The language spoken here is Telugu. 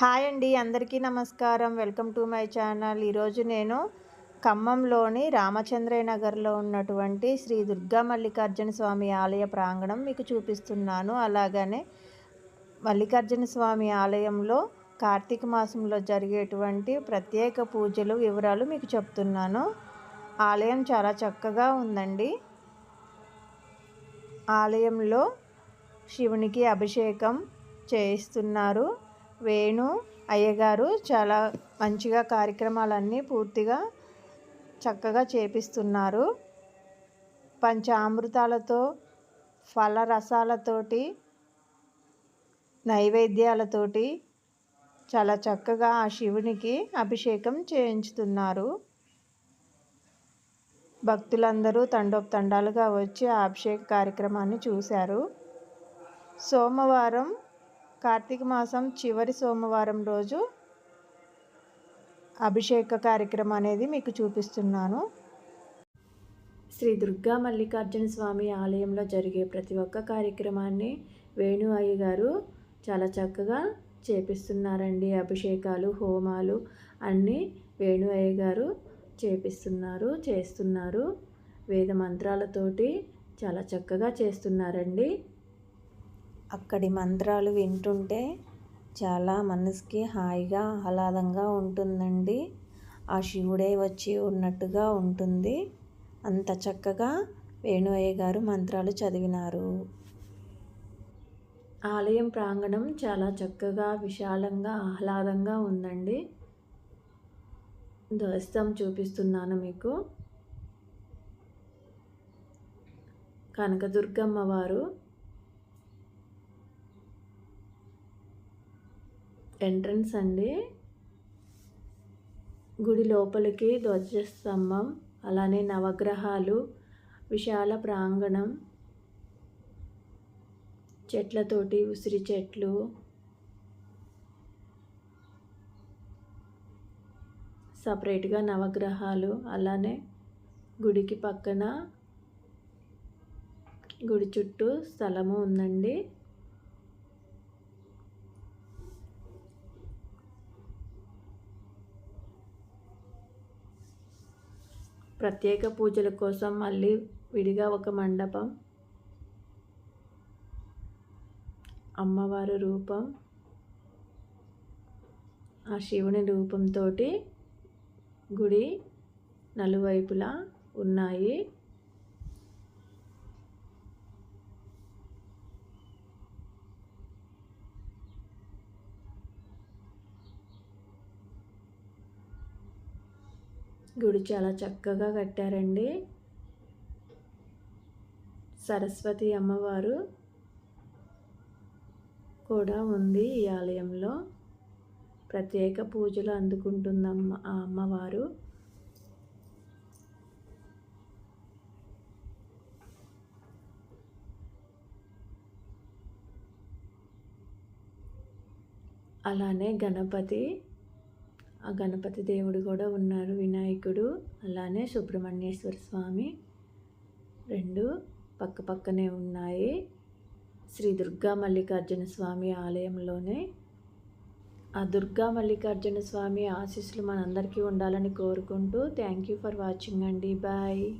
హాయ్ అండి అందరికీ నమస్కారం. Welcome to my channel. ఈరోజు నేను ఖమ్మంలోని రామచంద్రయ్య నగర్లో ఉన్నటువంటి శ్రీ దుర్గా మల్లికార్జున స్వామి ఆలయ ప్రాంగణం మీకు చూపిస్తున్నాను. అలాగనే మల్లికార్జున స్వామి ఆలయంలో కార్తీక మాసంలో జరిగేటువంటి ప్రత్యేక పూజలు వివరాలు మీకు చెప్తున్నాను. ఆలయం చాలా చక్కగా ఉందండి. ఆలయంలో శివునికి అభిషేకం చేయిస్తున్నారు. వేణు అయ్యగారు చాలా మంచిగా కార్యక్రమాలన్నీ పూర్తిగా చక్కగా చేపిస్తున్నారు. పంచామృతాలతో ఫల రసాలతోటి నైవేద్యాలతోటి చాలా చక్కగా ఆ శివునికి అభిషేకం చేయించుతున్నారు. భక్తులందరూ తండోపతండాలుగా వచ్చి ఆ అభిషేక కార్యక్రమాన్ని చూశారు. సోమవారం కార్తీక మాసం చివరి సోమవారం రోజు అభిషేక కార్యక్రమం అనేది మీకు చూపిస్తున్నాను. శ్రీ దుర్గా మల్లికార్జున స్వామి ఆలయంలో జరిగే ప్రతి ఒక్క కార్యక్రమాన్ని వేణు అయ్య గారు చాలా చక్కగా చేపిస్తున్నారండి. అభిషేకాలు హోమాలు అన్నీ వేణు అయ్య గారు చేపిస్తున్నారు చేస్తున్నారు. వేద మంత్రాలతోటి చాలా చక్కగా చేస్తున్నారండి. అక్కడి మంత్రాలు వింటుంటే చాలా మనసుకి హాయిగా ఆహ్లాదంగా ఉంటుందండి. ఆ శివుడే వచ్చి ఉన్నట్టుగా ఉంటుంది. అంత చక్కగా వేణువయ్య గారు మంత్రాలు చదివినారు. ఆలయం ప్రాంగణం చాలా చక్కగా విశాలంగా ఆహ్లాదంగా ఉందండి. ధ్వస్తం చూపిస్తున్నాను మీకు. కనకదుర్గమ్మ వారు ఎంట్రన్స్ అండి. గుడి లోపలికి ధ్వజస్తంభం అలానే నవగ్రహాలు విశాల ప్రాంగణం చెట్లతోటి ఉసిరి చెట్లు సపరేట్గా నవగ్రహాలు అలానే గుడికి పక్కన గుడి చుట్టూ స్థలము ఉందండి. ప్రత్యేక పూజల కోసం మళ్ళీ విడిగా ఒక మండపం అమ్మవారి రూపం ఆ శివుని రూపంతో గుడి నలువైపులా ఉన్నాయి. గుడి చాలా చక్కగా కట్టారండి. సరస్వతి అమ్మవారు కూడా ఉంది ఈ ఆలయంలో. ప్రత్యేక పూజలు అందుకుంటుందమ్మ ఆ అమ్మవారు. అలానే గణపతి గణపతి దేవుడు కూడా ఉన్నారు వినాయకుడు అలానే సుబ్రహ్మణ్యేశ్వర స్వామి. రెండు పక్క పక్కనే ఉన్నాయి. శ్రీ దుర్గా మల్లికార్జున స్వామి ఆలయంలోనే. ఆ దుర్గా మల్లికార్జున స్వామి ఆశీస్సులు మనందరికీ ఉండాలని కోరుకుంటూ థ్యాంక్ యూ ఫర్ వాచింగ్ అండి. బాయ్.